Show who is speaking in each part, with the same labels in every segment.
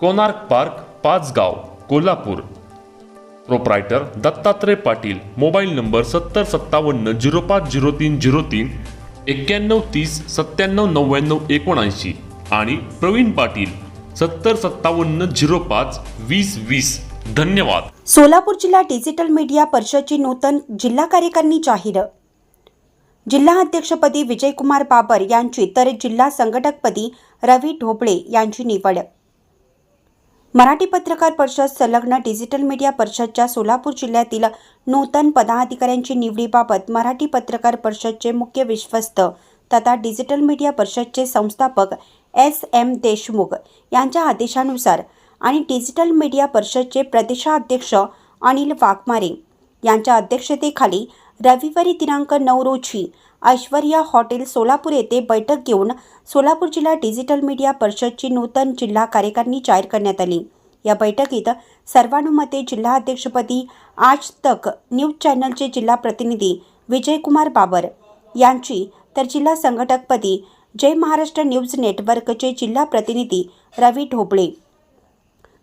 Speaker 1: Konark park Pachgaon Kolhapur. Proprietor Dattatray Patil mobile number सत्तर सत्तावन्न zero पाच zero तीन झिरो तीन एक्क्याण्णव तीस सत्त्याण्णव नव्याण्णव एकोणऐंशी आणि प्रवीण पाटील सत्तर सत्तावन्न झिरो पाच वीस वीस. धन्यवाद.
Speaker 2: सोलापूर जिल्हा डिजिटल मीडिया परिषदची नूतन जिल्हा कार्यकारिणी जाहीर. जिल्हा अध्यक्षपदी विजयकुमार बाबर यांची तर जिल्हा संघटकपदी रवी ढोबळे यांची निवड. मराठी पत्रकार परिषद संलग्न डिजिटल मीडिया परिषदच्या सोलापूर जिल्ह्यातील नूतन पदाधिकाऱ्यांची निवडीबाबत मराठी पत्रकार परिषदचे मुख्य विश्वस्त तथा डिजिटल मीडिया परिषदचे संस्थापक एस एम देशमुख यांच्या आदेशानुसार आणि डिजिटल मीडिया परिषदचे प्रदेशाध्यक्ष अनिल वाघमारे यांच्या अध्यक्षतेखाली रविवारी दिनांक नऊ रोजी ऐश्वर्या हॉटेल सोलापूर येथे बैठक घेऊन सोलापूर जिल्हा डिजिटल मीडिया परिषदची नूतन जिल्हा कार्यकारिणी जाहीर करण्यात आली. या बैठकीत सर्वानुमते जिल्हा अध्यक्षपदी आज तक न्यूज चॅनलचे जिल्हा प्रतिनिधी विजयकुमार बाबर यांची तर जिल्हा संघटकपदी जय महाराष्ट्र न्यूज नेटवर्कचे जिल्हा प्रतिनिधी रवी ढोबळे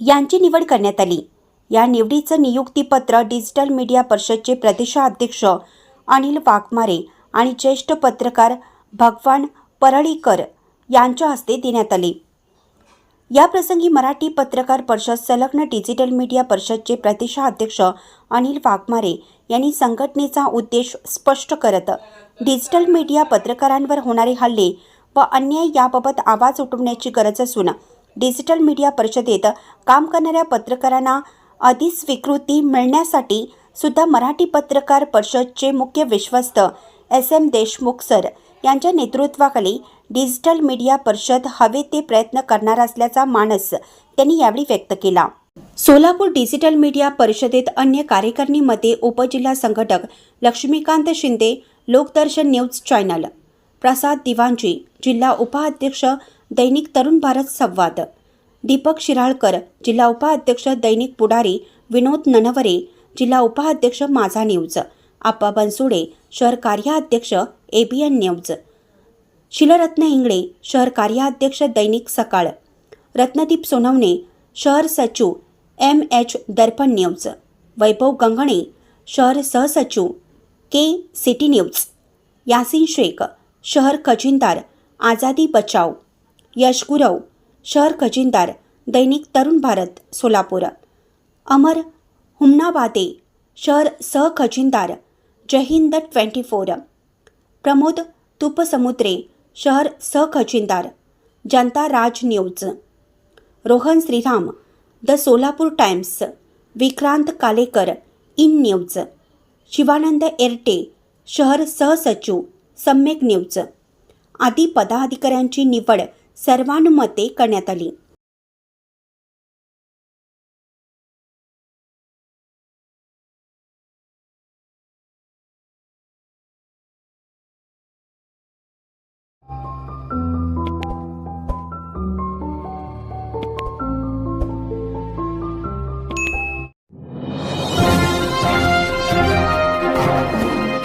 Speaker 2: यांची निवड करण्यात आली. या निवडीचं नियुक्तीपत्र डिजिटल मीडिया परिषदचे प्रदेशाध्यक्ष अनिल वाघमारे आणि ज्येष्ठ पत्रकार भगवान परळीकर यांच्या हस्ते देण्यात आले. याप्रसंगी मराठी पत्रकार परिषद संलग्न डिजिटल मीडिया परिषदचे प्रदेशाध्यक्ष अनिल वाघमारे यांनी संघटनेचा उद्देश स्पष्ट करत डिजिटल मीडिया पत्रकारांवर होणारे हल्ले व अन्याय याबाबत आवाज उठवण्याची गरज असून डिजिटल मीडिया परिषदेत काम करणाऱ्या पत्रकारांना अधिस्वीकृती मिळण्यासाठी सुद्धा मराठी पत्रकार परिषदचे मुख्य विश्वस्त एस एम देशमुख सर यांच्या नेतृत्वाखाली डिजिटल मीडिया परिषद हवे ते प्रयत्न करणार असल्याचा मानस त्यांनी यावेळी व्यक्त केला. सोलापूर डिजिटल मीडिया परिषदेत अन्य कार्यकारिणीमध्ये उपजिल्हा संघटक लक्ष्मीकांत शिंदे लोकदर्शन न्यूज चॅनल प्रसाद दिवांजी जिल्हा उपाध्यक्ष दैनिक तरुण भारत संवाद दीपक शिराळकर जिल्हा उपाध्यक्ष दैनिक पुढारी विनोद ननवरे जिल्हा उपाध्यक्ष माझा न्यूज. आप्पा बनसुडे शहर कार्याध्यक्ष एबीएन न्यूज. शिलरत्न इंगळे शहर कार्याध्यक्ष दैनिक सकाळ. रत्नदीप सोनवणे शहर सचिव M H Darpan news. Vaibhav Gangane शहर सहसचिव K city news. Yasin Shaikh शहर खजिनदार आझादी बचाव. यश गुरव शहर खजिनदार दैनिक तरुण भारत सोलापूर. अमर हुमनाबादे शहर सहखजिनदार जय हिंद ट्वेंटी फोर. प्रमोद तुपसमुद्रे शहर सहखजिनदार Janata Raj news. Rohan Shriram the Solapur times Vikrant Kalekar in news. Shivanand Erte शहर सहसचिव सम्यक न्यूज. आदी पदाधिकाऱ्यांची निवड सर्वानुमते करण्यात आली.